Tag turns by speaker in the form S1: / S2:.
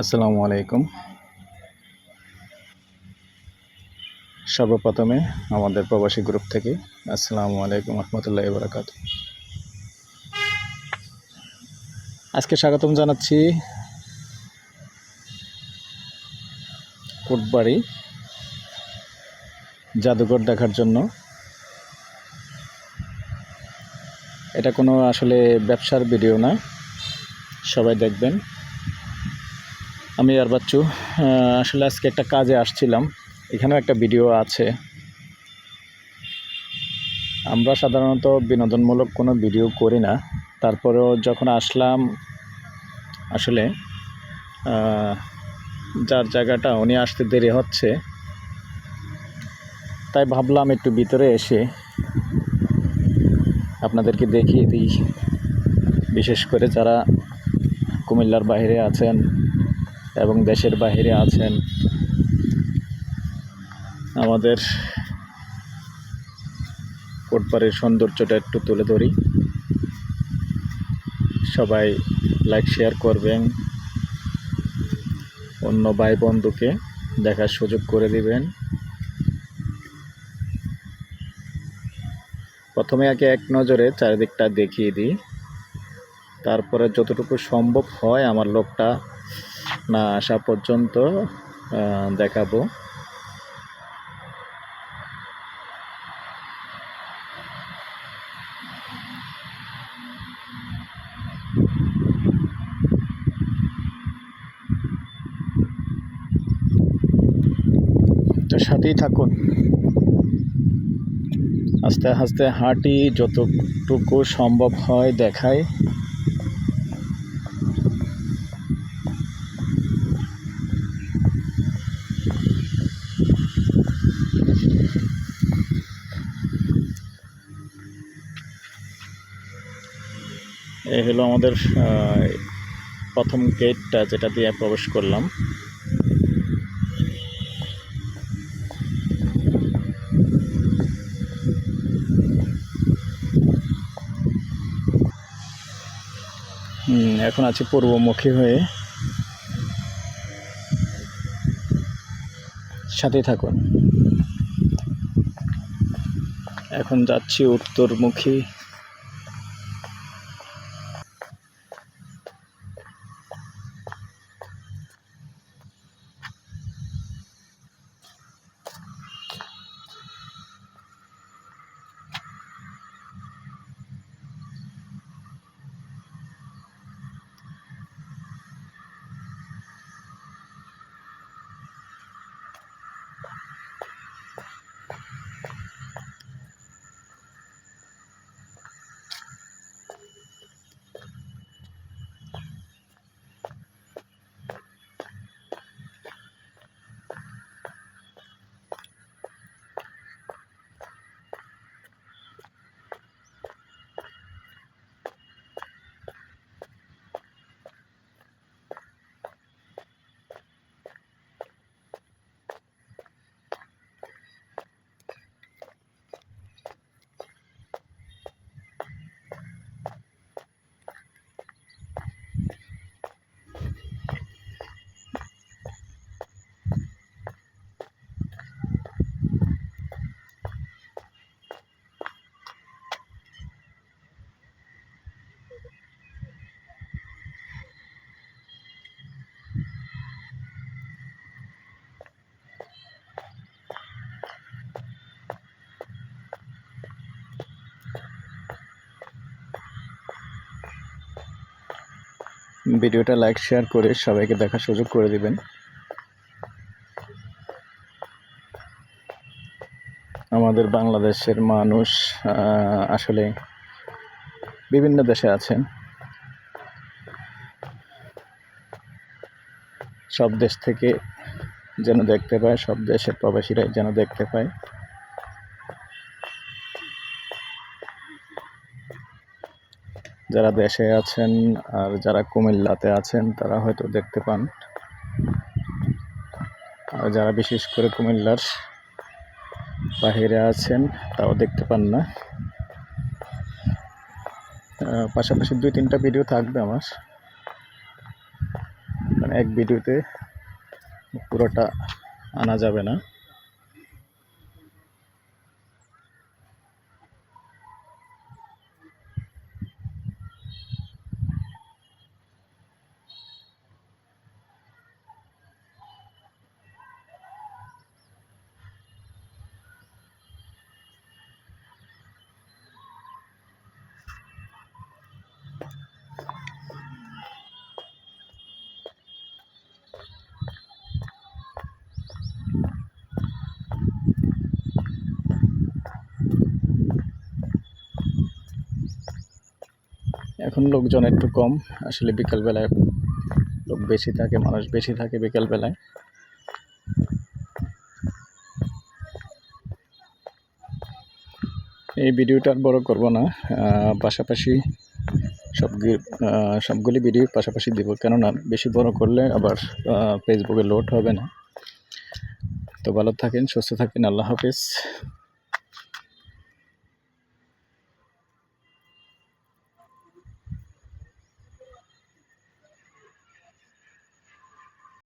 S1: আসসালামু আলাইকুম। সর্বপ্রথমে আমাদের প্রবাসী গ্রুপ থেকে আসসালামু আলাইকুম রহমতুল্লাহ বরাকাত আজকে স্বাগতম জানাচ্ছি কোটবাড়ি, জাদুঘর দেখার জন্য। এটা কোনো আসলে ব্যবসার ভিডিও না, সবাই দেখবেন। আমি আর বাচ্চু আসলে আজকে একটা কাজে আসছিলাম। এখানেও একটা ভিডিও আছে। আমরা সাধারণত বিনোদনমূলক কোনো ভিডিও করি না। তারপরেও যখন আসলাম, আসলে যার জায়গাটা উনি আসতে দেরি হচ্ছে, তাই ভাবলাম একটু ভিতরে এসে আপনাদেরকে দেখিয়ে দিই। বিশেষ করে যারা কুমিল্লার বাইরে আছেন এবং দেশের বাইরে আছেন আমাদের কোটপাড়ের সৌন্দর্যটা একটু তুলে ধরি। সবাই লাইক শেয়ার করবেন। অন্য ভাই বন্ধুকে দেখার সুযোগ করে দিবেন। প্রথমে আগে এক নজরে চারিদিকটা দেখিয়ে দিই। তারপরে যতটুকু সম্ভব হয় আমার লোকটা না আসা পর্যন্ত দেখাবো। তো সাথেই থাকুন। আস্তে আস্তে হাঁটি যতটুকু সম্ভব হয় দেখায় এই হলো আমাদের প্রথম গেটটা যেটা দিয়ে প্রবেশ করলাম। এখন আছি পূর্বমুখী হয়ে। সাথে থাকুন। এখন যাচ্ছি উত্তরমুখী। ভিডিওটা লাইক, শেয়ার করে সবাইকে দেখার সুযোগ করে দিবেন। আমাদের বাংলাদেশের মানুষ আসলে বিভিন্ন দেশে আছেন। সব দেশ থেকে যেন দেখতে পায়, সব দেশের প্রবাসীরাই যেন দেখতে পায়। যারা দেশে আছেন আর যারা কুমিল্লাতে আছেন, তারা হয়তো দেখতে পান। আর যারা বিশেষ করে কুমিল্লার বাহিরে আছেন, তাও দেখতে পান না। পাশাপাশি দুই তিনটা ভিডিও থাকবে আমার। কারণ এক ভিডিওতে পুরোটা আনা যাবে না। এখন লোকজন একটু কম। আসলে বিকালবেলায় লোক বেশি থাকে, মানুষ বেশি থাকে বিকালবেলায়। এই ভিডিওটা আর বড় করব না। পাশাপাশি সব সবগুলি ভিডিও পাশাপাশি দিব। কেননা বেশি বড় করলে আবার ফেসবুকে লোড হবে না। তো ভালো থাকেন, সুস্থ থাকেন, আল্লাহ হাফিজ।